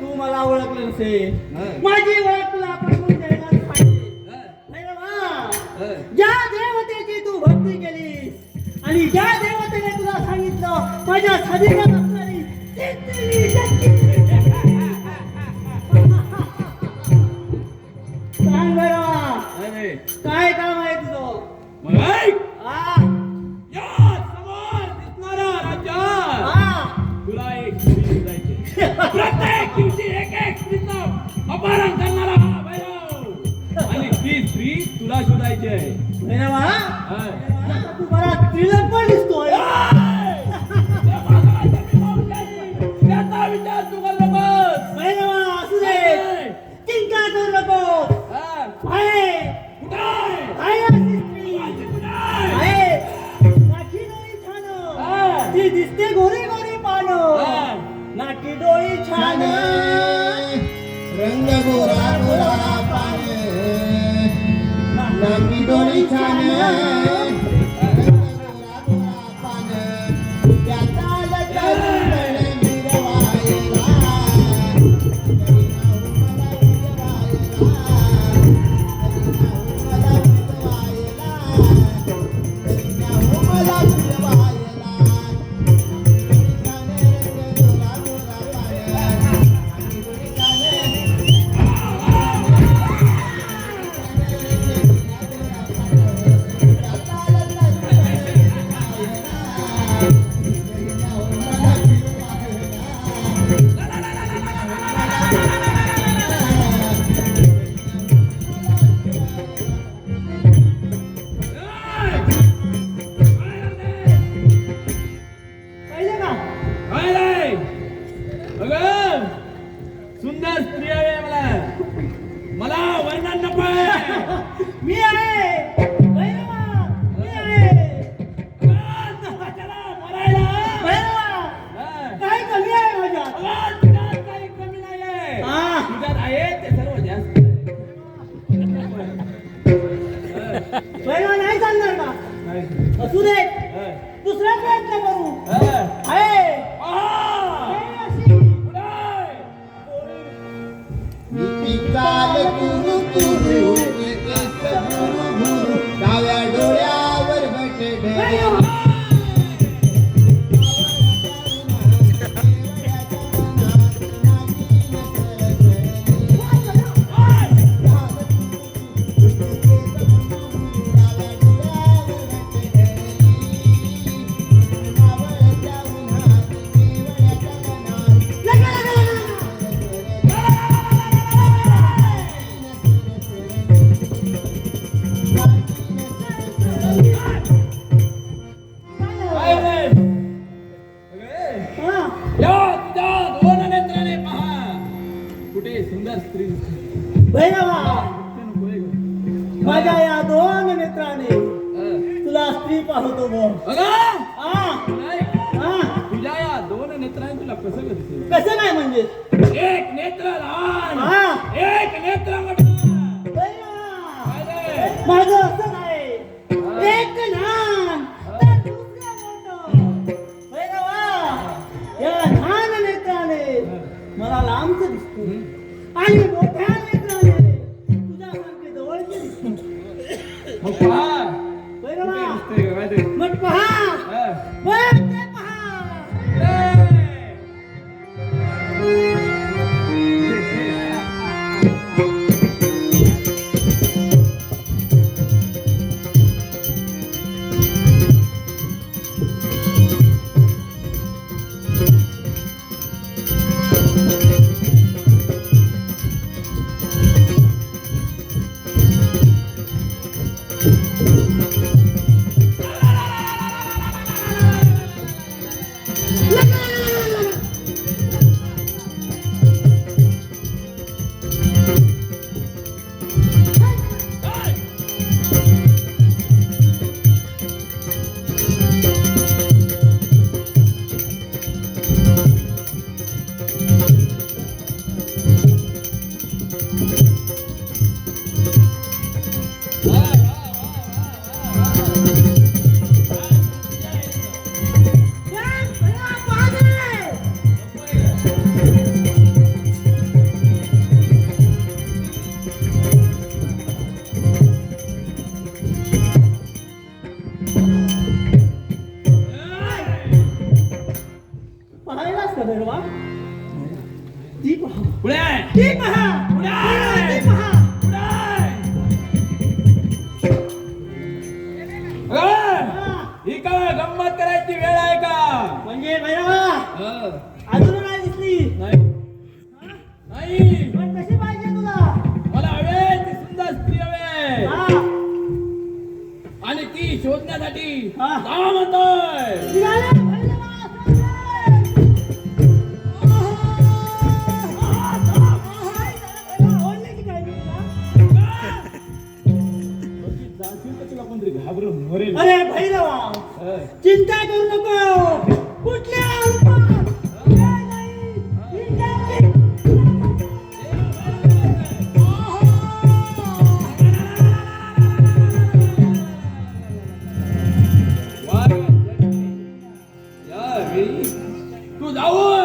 तू मला ओळखलं नसेल. माझी ओळख तुला ज्या देवतेची तू भक्ती केली आणि ज्या देवतेने तुला सांगितलं माझ्या शरीरात असणारी प्रत्येक दिवशी एक एक स्त्रीचं अपहरण करणारा हा भैरव. आणि ती स्त्री तुला शोधायची आहे. तू मला त्रिलक पण दिसतो ગોરા ગોરા પાને નાની ડોળી છાને असू देत. दुसरा प्रयत्न करू. आहे. माझ्या या दोन मित्राने. तुला स्त्री पाहतो तुझ्या या दोन नेत्राने तुला कसं कसं नाही म्हणजे? एक नेत्र लहान. एक नेत्र माझं असं Vamos lá. ती पहा पुढे. ती पहा पुढे ती पहा हा. काय गंमत करायची वेळ आहे का? म्हणजे भैरवा. अजून नाही दिसली. नाही. पण कशी पाहिजे तुला? मला हवे ती सुंदर स्त्री हवे. हा. आणि ती शोधण्यासाठी हा. म्हणतोय. अरे भैरवा. चिंता करू नको कुठल्या रूपात? काय नाही. ही काय? यावेळी तू जाऊन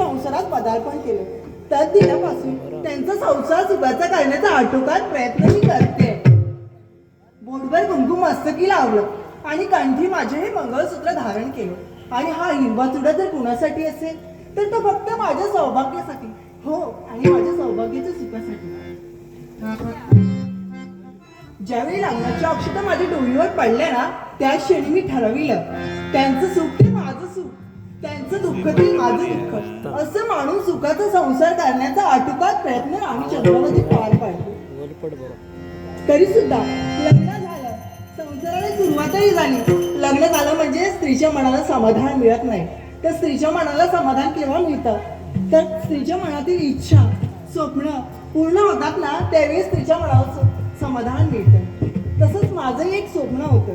संसारात पदार्पण केलं. तर दिल्यापासून त्यांचा संसार सुखाचा करण्याचा आटोकात प्रयत्न मी करते. बोटभर कुंकू मस्तकी लावलं आणि कंठी माझे हे मंगळसूत्र धारण केलं. आणि हा हिरवा चुडा जर कुणासाठी असेल तर तो फक्त माझ्या सौभाग्यासाठी. हो आणि माझ्या सौभाग्याच्या सुखासाठी. ज्यावेळी लग्नाच्या अक्षता माझ्या डोळीवर पडल्या ना त्या क्षणी मी ठरविलं. त्यांचं सुख त्यांचं दुःख ते माझं दुःख. असं माणूस सुखाचा संसार करण्याचा आटोकात प्रयत्न आम्ही चंद्रामध्ये पार पाडतो. तरी सुद्धा लग्न झालं संसाराला सुरुवातही झाली. लग्न झालं म्हणजे स्त्रीच्या मनाला समाधान मिळत नाही. तर स्त्रीच्या मनाला समाधान केव्हा मिळतं? तर स्त्रीच्या मनातील इच्छा स्वप्न पूर्ण होतात ना त्यावेळी स्त्रीच्या मनाला समाधान मिळतं. तसंच माझंही एक स्वप्न होतं.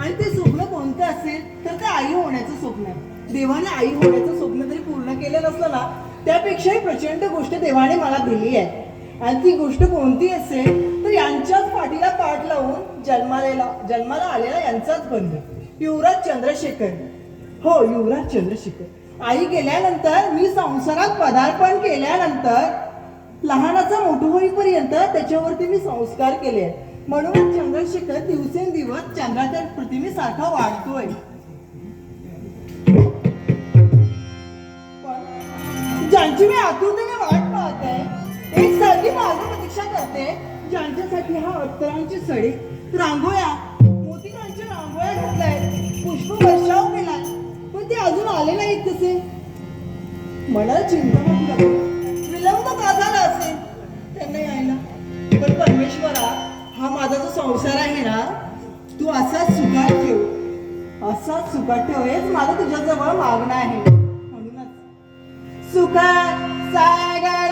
आणि ते स्वप्न कोणतं असेल तर आई होण्याचं स्वप्न आहे. देवाने आई होण्याचं स्वप्न तरी पूर्ण केलं नसलं ना त्यापेक्षाही प्रचंड गोष्ट देवाने मला दिली आहे. आणि ती गोष्ट कोणती असेल तर यांच्याच पाठीला पाठ लावून जन्मालेला जन्माला आलेला यांचाच बंधू युवराज चंद्रशेखर. हो युवराज चंद्रशेखर. आई गेल्यानंतर मी संसारात पदार्पण केल्यानंतर लहानाचा मोठं होईपर्यंत त्याच्यावरती मी संस्कार केले आहेत. म्हणून चंद्रशेखर दिवसेंदिवस चंद्राच्या प्रतिमेसारखा वाढतोय. ज्यांची मी आतुरतेने वाट पाहत आहे एक सर्दी माझी प्रतीक्षा करते ज्यांच्यासाठी हा अत्तरांची सडी. रांगोळ्या मोतीरांच्या रांगोळ्या घातलाय पुष्प वर्षाव केलाय पण ते अजून आले नाहीत तसे मला चिंता विलंब का झाला असेल त्यांना यायला. पण परमेश्वरा हा माझा जो संसार आहे ना तू असाच सुखात ठेव. असाच सुखात ठेव हेच माझं तुझ्याजवळ मागणं आहे. सुख सागर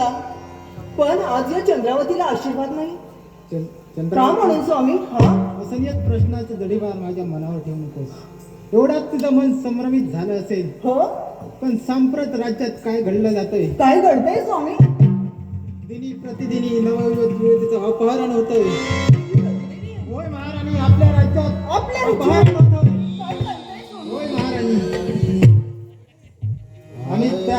घेतला पण आज या चंद्रावतीला आशीर्वाद नाही. का म्हणून स्वामी? हा? असं एक प्रश्नाचं दडीबार माझ्या मनावर ठेवू नकोस एवढाच तुझं मन संभ्रमित झालं असेल हो? पण संप्रत राज्यात काय घडलं जातंय? काय घडतंय स्वामी? दिनी प्रतिदिनी नवयुवतीचं अपहरण होतंय होय महाराणी आपल्या राज्यात आपल्या अपहरण होतंय होय महाराणी आणि त्या